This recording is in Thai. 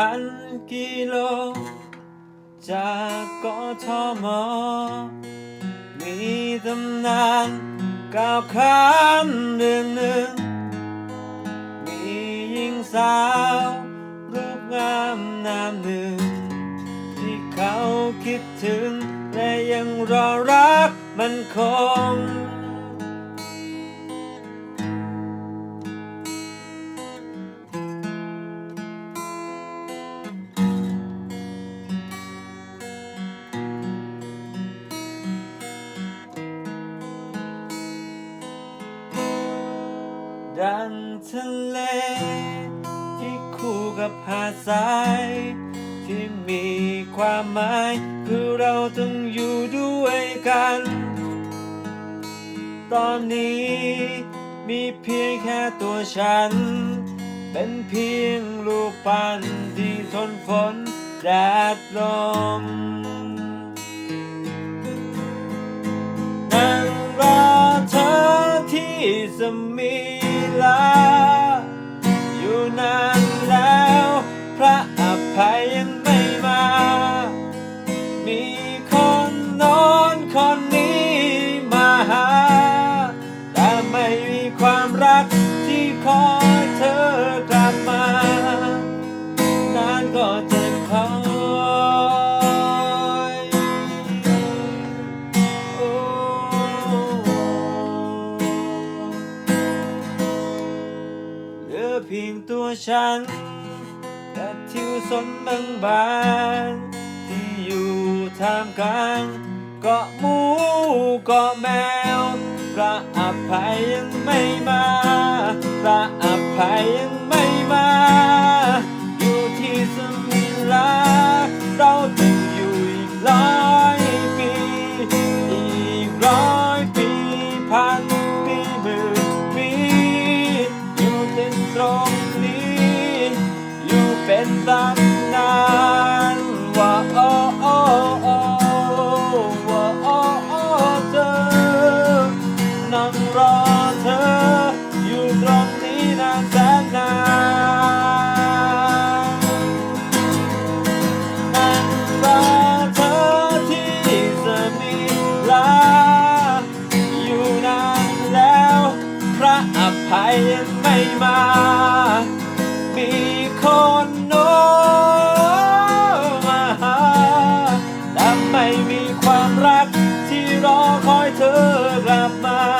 พันกิโล จากกทมมีตำนานก้าวข้ามเรื่องหนึ่ง มีหญิงสาว รูปงามนามหนึ่ง ที่เขาคิดถึง และยังรอรักมันคง ดังทะเล ที่คู่กับหาดทราย ที่มีความหมาย คือเราต้องอยู่ด้วยกัน ตอนนี้มีเพียงแค่ตัวฉัน เป็นเพียงลูกปั้นที่ทนฝนแดดลมนั่งรอเธอที่สมิ ม่มีความรักที่คอยเธอกลับมานานก็จะคอยโอ้เหลือเพียงตัวฉันและทิวสนบางบานที่อยู่ท่ามกลางเกาะหมูเกาะแมวพระอ ภัยยังไม่มา พระอภัยยังไม่มา อยู่ที่สมิลา เราจะอยู่อีกร้อยปี อีกร้อยปีพันปีหมื่นปีอยู่เป็นตรงนี้ อยู่เป็นตำน ใครยังไม่มา มีคนโน้มาหาแต่ไม่มีความรักที่รอคอยเธอกลับมา